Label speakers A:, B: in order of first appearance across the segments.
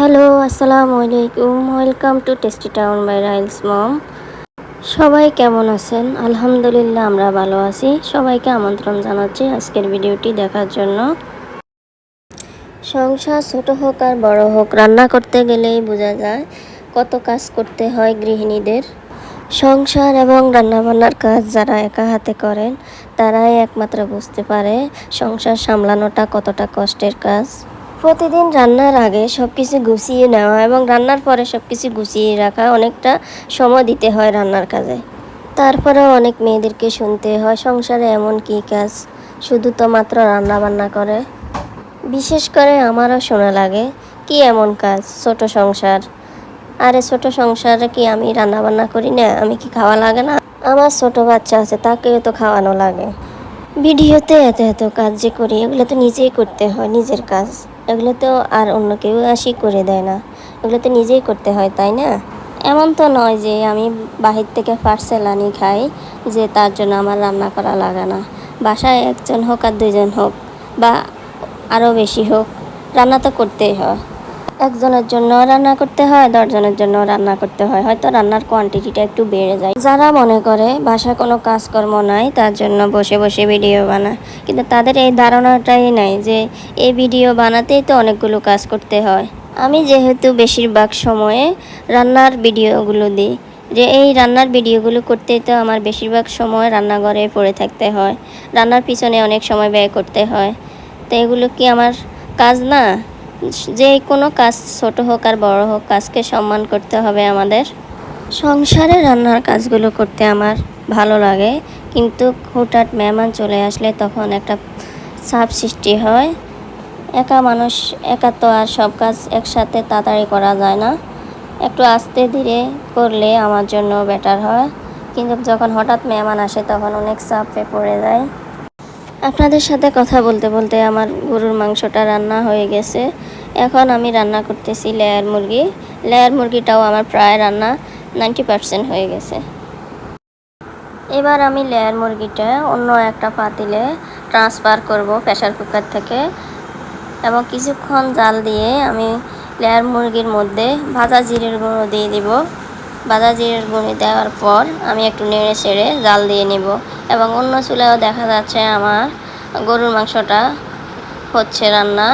A: Hello, আসসালামু আলাইকুম। Welcome to tasty town by Riles Mom সবাই কেমন আছেন? আলহামদুলিল্লাহ, আমরা ভালো আছি। সবাইকে আমন্ত্রণ জানাচ্ছি আজকের ভিডিওটি দেখার জন্য। সংসার ছোট হোক আর বড় হোক, রান্না করতে গেলেই বোঝা যায় কত কাজ করতে হয় গৃহিণীদের। সংসার এবং রান্নাবান্নার কাজ যারা একা হাতে করেন, তারাই একমাত্র বুঝতে পারে সংসার সামলানোটা কতটা কষ্টের কাজ। প্রতিদিন রান্নার আগে সব কিছু গুছিয়ে নেওয়া এবং রান্নার পরে সব কিছু গুছিয়ে রাখা অনেকটা সময় দিতে হয় রান্নার কাজে। তারপরেও অনেক মেয়েদেরকে শুনতে হয়, সংসারে এমন কী কাজ? শুধু তো মাত্র রান্না বান্না করে। বিশেষ করে আমারও শোনা লাগে, কি এমন কাজ? ছোট সংসার। আরে ছোট সংসারে কি আমি রান্না বান্না করি না? আমি কি খাওয়া লাগে না? আমার ছোট বাচ্চা আছে, তাকেও তো খাওয়ানো লাগে। ভিডিওতে এত এত কাজ যে করি, এগুলো তো নিজেই করতে হয়, নিজের কাজ। এগুলো তো আর অন্য কেউ আসি করে দেয় না। এগুলো তো নিজেই করতে হয়, তাই না? এমন তো নয় যে আমি বাহির থেকে পার্সেল আনি, খাই, যে তার জন্য আমার রান্না করা লাগে না। বাসায় একজন হোক আর দুজন হোক, বা আরও বেশি হোক, রান্না তো করতেই হয়। একজনের জন্য রান্না করতে হয়, দশজনের জন্য রান্না করতে হয়। হয়তো রান্নার কোয়ান্টিটিটা একটু বেড়ে যায়। যারা মনে করে বাসায় কোনো কাজকর্ম নাই, তার জন্য বসে বসে ভিডিও বানায় কিন্তু তাদের এই ধারণাটাই নাই যে, এই ভিডিও বানাতেই তো অনেকগুলো কাজ করতে হয়। আমি যেহেতু বেশিরভাগ সময়ে রান্নার ভিডিওগুলো দিই, যে এই রান্নার ভিডিওগুলো করতেই তো আমার বেশিরভাগ সময় রান্নাঘরে পড়ে থাকতে হয়। রান্নার পিছনে অনেক সময় ব্যয় করতে হয়। তো এগুলো কি আমার কাজ না? যে কোনো কাজ ছোট হোক আর বড় হোক, কাজকে সম্মান করতে হবে আমাদের। সংসারে রান্নার কাজগুলো করতে আমার ভালো লাগে, কিন্তু হঠাৎ মেহমান চলে আসলে তখন একটা চাপ সৃষ্টি হয়। একা মানুষ, একা তো আর সব কাজ একসাথে তাড়াতাড়ি করা যায় না। একটু আস্তে ধীরে করলে আমার জন্য বেটার হয়। কিন্তু যখন হঠাৎ মেহমান আসে তখন অনেক চাপে পড়ে যায়। আপনাদের সাথে কথা বলতে বলতে আমার গরুর মাংসটা রান্না হয়ে গেছে। এখন আমি রান্না করতেছি লেয়ার মুরগি। লেয়ার মুরগিটাও আমার প্রায় রান্না নাইনটি পারসেন্ট হয়ে গেছে। এবার আমি লেয়ার মুরগিটা অন্য একটা পাতিলে ট্রান্সফার করব প্রেশার কুকার থেকে এবং কিছুক্ষণ জাল দিয়ে আমি লেয়ার মুরগির মধ্যে ভাজা জিরের গুঁড়ো দিয়ে দিব। ভাজা জিরের গুঁড়ো দেওয়ার পর আমি একটু নেড়ে ছেড়ে জাল দিয়ে নিব এবং অন্য চুলায়ও দেখা যাচ্ছে আমার গরুর মাংসটা হচ্ছে রান্না।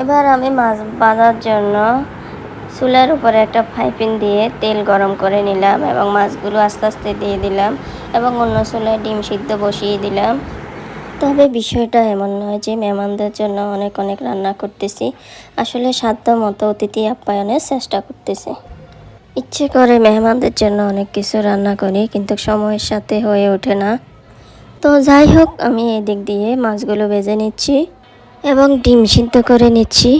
A: এবার আমি মাছ ভাজার জন্য চুলার উপরে একটা ফ্রাইপ্যান দিয়ে তেল গরম করে নিলাম এবং মাছগুলো আস্তে আস্তে দিয়ে দিলাম এবং অন্য চুলায় ডিম সিদ্ধ বসিয়ে দিলাম। তবে বিষয়টা এমন নয় যে মেহমানদের জন্য অনেক অনেক রান্না করতেছি। আসলে সাধ্য মতো অতিথি আপ্যায়নের চেষ্টা করতেছি। ইচ্ছে করে মেহমানদের জন্য অনেক কিছু রান্না করি, কিন্তু সময়ের সাথে হয়ে ওঠে না। তো যাই হোক, আমি এদিক দিয়ে মাছগুলো ভেজে নিচ্ছি এবং ডিম সিদ্ধ করে নিচ্ছি।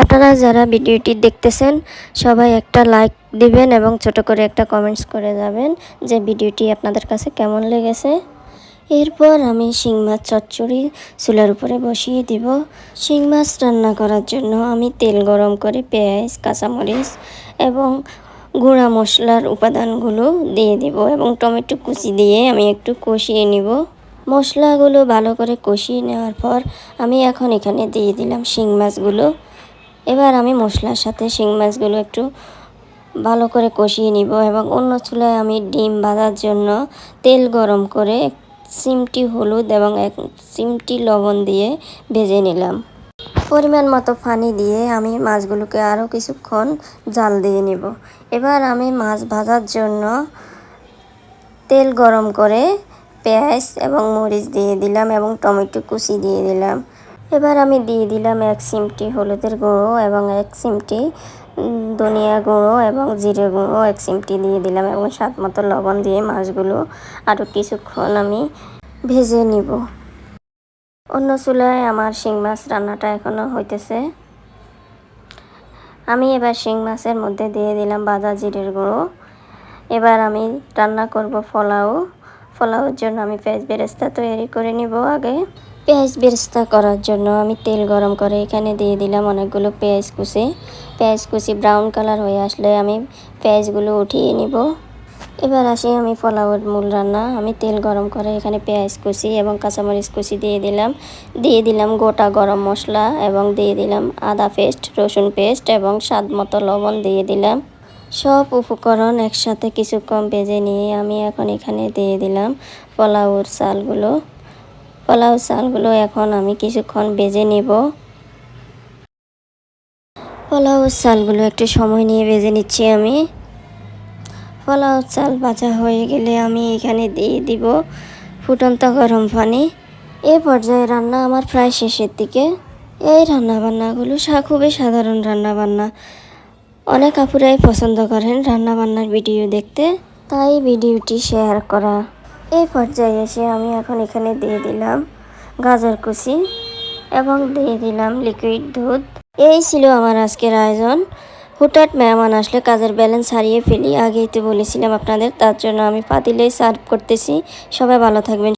A: আপনারা যারা ভিডিওটি দেখতেছেন, সবাই একটা লাইক দিবেন এবং ছোট করে একটা কমেন্টস করে যাবেন যে ভিডিওটি আপনাদের কাছে কেমন লেগেছে। এরপর আমি শিং মাছ চচ্চড়ি চুলার উপরে বসিয়ে দিব। শিং মাছ রান্না করার জন্য আমি তেল গরম করে পেঁয়াজ, কাঁচামরিচ এবং গুঁড়া মশলার উপাদানগুলো দিয়ে দিব এবং টমেটো কুচি দিয়ে আমি একটু কষিয়ে নিব। মশলাগুলো ভালো করে কষিয়ে নেওয়ার পর আমি এখন এখানে দিয়ে দিলাম শিং মাছগুলো। এবার আমি মশলার সাথে শিং মাছগুলো একটু ভালো করে কষিয়ে নিব এবং অন্য চুলায় আমি ডিম ভাজার জন্য তেল গরম করে সিমটি হলুদ এবং এক সিমটি লবণ দিয়ে ভেজে নিলাম। পরিমাণ মতো পানি দিয়ে আমি মাছগুলোকে আরও কিছুক্ষণ জাল দিয়ে নিব। এবার আমি মাছ ভাজার জন্য তেল গরম করে পেঁয়াজ এবং মরিচ দিয়ে দিলাম এবং টমেটো কুচি দিয়ে দিলাম। এবার আমি দিয়ে দিলাম এক সিমটি হলুদের গুঁড়ো এবং এক সিমটি ধনিয়া গুঁড়ো এবং জিরে গুঁড়ো। এক সিমটি দিয়ে দিলাম এবং স্বাদ মতো লবণ দিয়ে মাছগুলো আরও কিছুক্ষণ আমি ভেজে নিব। অন্য চুলায় আমার শিং মাছ রান্নাটা এখনও হইতেছে। আমি এবার শিং মাছের মধ্যে দিয়ে দিলাম বাজা জিরের গুঁড়ো। এবার আমি রান্না করব ফলাও ফলাওয়ের জন্য আমি পেঁয়াজ বেরেস্তা তৈরি করে নিব আগে। পেঁয়াজ বেরেস্তা করার জন্য আমি তেল গরম করে এখানে দিয়ে দিলাম অনেকগুলো পেঁয়াজ কুচি। পেঁয়াজ কুচি ব্রাউন কালার হয়ে আসলে আমি পেঁয়াজগুলো উঠিয়ে নিব। এবার আসি আমি পোলাওয়ের মূল রান্না। আমি তেল গরম করে এখানে পেঁয়াজ কুচি এবং কাঁচামরিচ কুচি দিয়ে দিলাম। দিয়ে দিলাম গোটা গরম মশলা এবং দিয়ে দিলাম আদা পেস্ট, রসুন পেস্ট এবং স্বাদ মতো লবণ দিয়ে দিলাম। সব উপকরণ একসাথে কিছুক্ষণ ভেজে নিয়ে আমি এখন এখানে দিয়ে দিলাম পোলাওর চালগুলো। পোলাও চালগুলো এখন আমি কিছুক্ষণ ভেজে নেব। পোলাও চালগুলো একটু সময় নিয়ে ভেজে নিচ্ছি আমি। পোলাও চাল ভাজা হয়ে গেলে আমি এখানে দিয়ে দিব ফুটন্ত গরম পানি। এ পর্যায়ে রান্না আমার প্রায় শেষের দিকে। এই রান্নাবান্নাগুলো খুবই সাধারণ রান্নাবান্না। অনেক আপুরাই পছন্দ করেন রান্নাবান্নার ভিডিও দেখতে, তাই ভিডিওটি শেয়ার করা। এই পর্যায়ে এসে আমি এখন এখানে দিয়ে দিলাম গাজর কুচি এবং দিয়ে দিলাম লিকুইড দুধ। এই ছিল আমার আজকের আয়োজন। হুটহাট মেহমান আসলে কাজের ব্যালেন্স হারিয়ে ফেলি, আগেই তো বলেছিলাম আপনাদের, তার জন্য আমি পাতিলেই সার্ভ করতেছি। সবাই ভালো থাকবেন